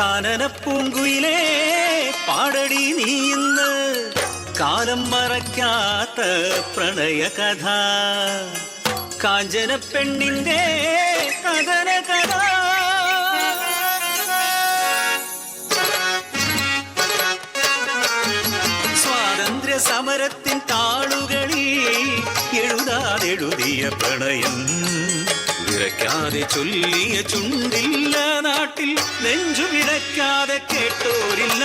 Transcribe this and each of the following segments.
കാനന പൂങ്കുയിലേ പാടടി നീ ഇന്ന് കാലം മറക്കാത്ത പ്രണയ കഥ കാഞ്ചന പെണ്ണിന്റെ കഥന കഥ സ്വാതന്ത്ര്യ സമരത്തിൻ താളുകളിൽ എഴുതാതെഴുതിയ പ്രണയം. വിറയ്ക്കാതെ ചൊല്ലിയ ചുണ്ടില്ല നാട്ടിൽ നെഞ്ചു വിടക്കാതെ കേട്ടോരില്ല.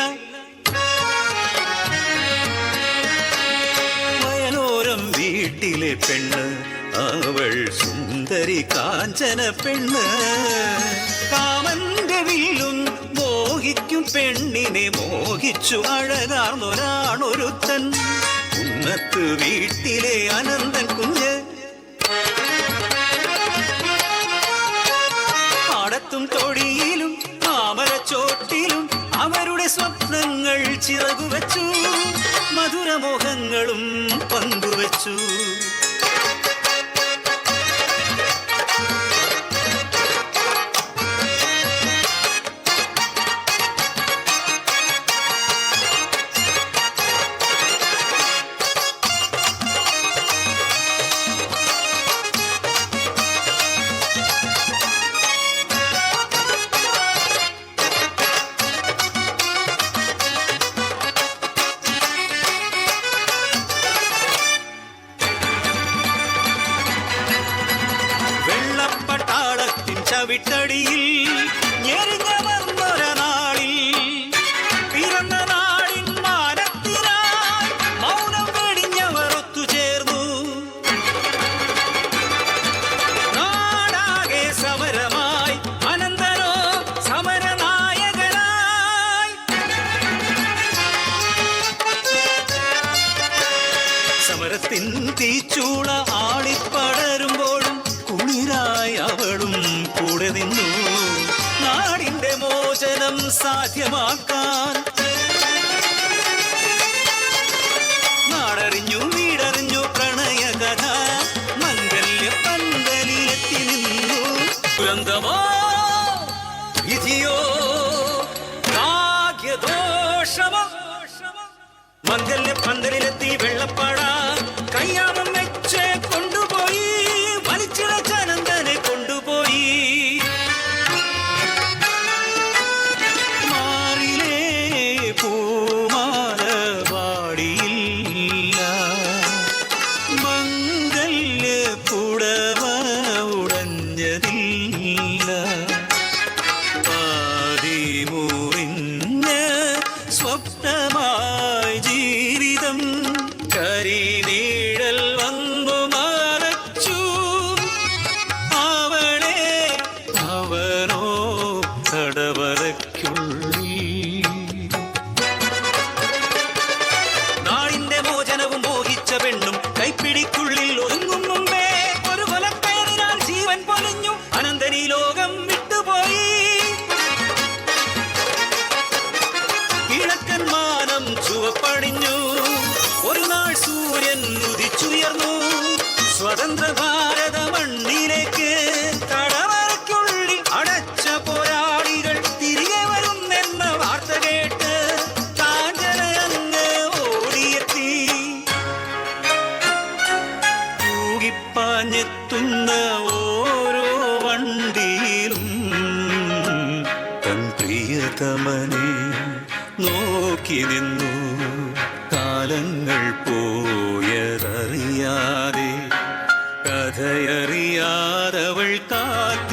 വയലോരം വീട്ടിലെ പെണ്ണ് അവൾ സുന്ദരി കാഞ്ചന പെണ്ണ്. കാമന്റെ വില്ലും മോഹിക്കും പെണ്ണിനെ മോഹിച്ചു അഴകാർന്നൊരാണൊരുത്തൻ. ഉന്നത്ത് വീട്ടിലെ അനന്തൻ കുഞ്ഞ്. തൊടിയിലും മാമരച്ചോട്ടിലും അവരുടെ സ്വപ്നങ്ങൾ ചിറകുവച്ചു മധുരമോഹങ്ങളും പങ്കുവച്ചു. சவிட்டடியில் எரிந்தவர் സാധ്യമാക്കാൻ. നാടറിഞ്ഞു വീടറിഞ്ഞു പ്രണയ കഥ മംഗല്യ പന്തലിലെത്തി നിന്നു. ദുരന്തമോ? വിധിയോ? ഭാഗ്യദോഷമോ? മംഗല്യ പന്തലിലെത്തി വെള്ളപ്പാട ഉടഞ്ഞതില്ല പാതിമുറിഞ്ഞ് സ്വപ്നമായി ജീവിതം കരിനീഴൽ വന്നു മറച്ചു. അവളെ അവനോ ഉദിച്ചുയർന്നു സ്വതന്ത്ര ഭാരത മണ്ണിലേക്ക് തടവറയ്ക്കുള്ളിൽ അടച്ച പോരാളികൾ തിരികെ വരുന്നെന്ന വാർത്ത കേട്ട് കാഞ്ചന അങ്ങ് ഓടിയെത്തി. തൂകിപ്പാഞ്ഞെത്തുന്ന ഓരോ വണ്ടിയിലും തൻ പ്രിയതമനെ നോക്കി നിന്നു. கதையறியாதவள் காத்து